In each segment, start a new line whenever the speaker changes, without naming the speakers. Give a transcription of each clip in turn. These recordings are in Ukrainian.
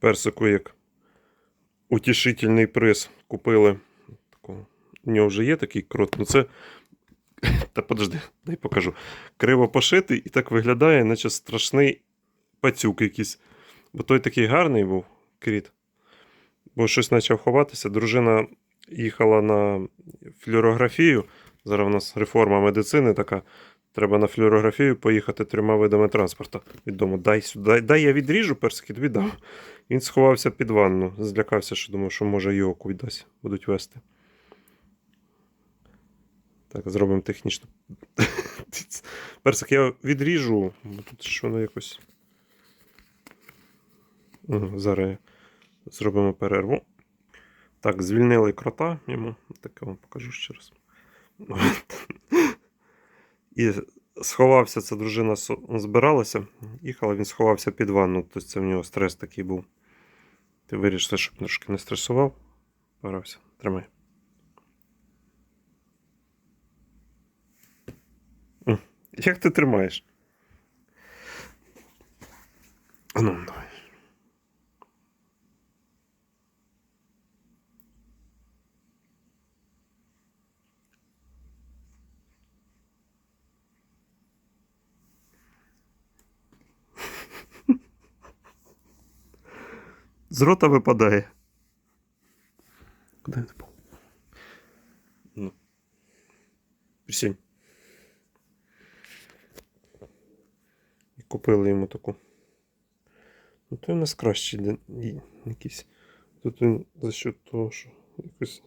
персику як утішительний приз. Купили. У нього вже є такий крот. Ну це. Та подожди, дай покажу. Криво пошитий і так виглядає, наче страшний пацюк якийсь. Бо той такий гарний був кріт. Бо щось почав ховатися. Дружина їхала на флюорографію. Зараз у нас реформа медицини така. Треба на флюорографію поїхати трьома видами транспорту від дому. Дай сюди, дай, я відріжу персики, тобі дам. Він сховався під ванну. Злякався, що думав, що може його кудись будуть вести. Так, зробимо технічно. Персик, я відріжу, бо тут що воно якось. Зараз зробимо перерву. Так, звільнили крота йому. Так я вам покажу ще раз. І сховався, ця дружина збиралася, їхала, він сховався під ванну. Тобто це в нього стрес такий був. Ти вирішив, щоб трошки не стресував. Порався. Тримай. Як ти тримаєш? Ну, З рота випадає. Куди він впав? Ну. Присінь. І купили йому таку. Ну, то у нас кращий якийсь. Тут він за счет того, що якось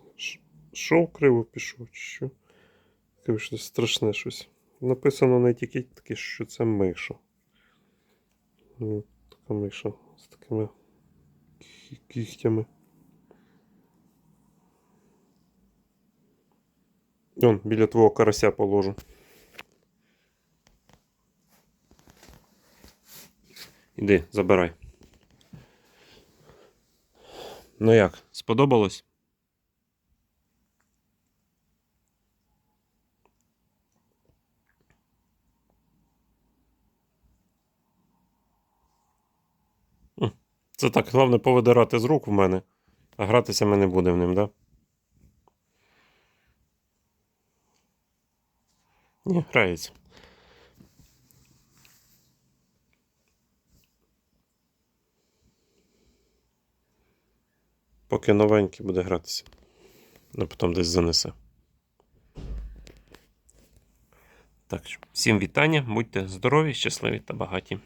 шов криво пішов, чи що. Таке щось страшне щось. Написано на етикеті таке, що це миша. Ну, така миша з такими кігтями. Вон, біля твого карася положу. Іди, забирай. Ну як, сподобалось? Це так, головне повидирати з рук в мене, а гратися ми не будемо ним, да? Ні, грається. Поки новенький буде гратися. Ну, потім десь занесе. Так, всім вітання, будьте здорові, щасливі та багаті.